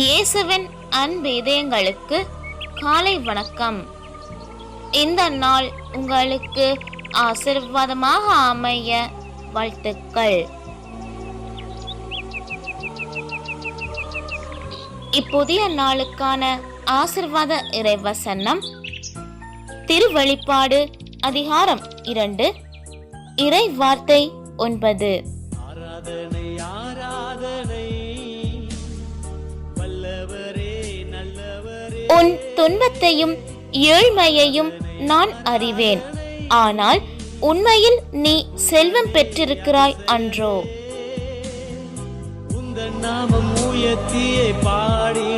இயேசுவின் அன்பேதயங்களுக்கு காலை வணக்கம். இந்த நாள் உங்களுக்கு ஆசிர்வாதமாக அமைய வாழ்த்துக்கள். இப்புதிய நாளுக்கான ஆசிர்வாத இறைவசனம் திருவெளிப்பாடு அதிகாரம் இரண்டு இறை வார்த்தை ஒன்பது. ஆராதனையார் உன் துன்பத்தையும் ஏழ்மையையும் நான் அறிவேன். ஆனால் உண்மையில் நீ செல்வம் பெற்றிருக்கிறாய் அன்றோ. நாமம் உயர்த்தியே பாடிடு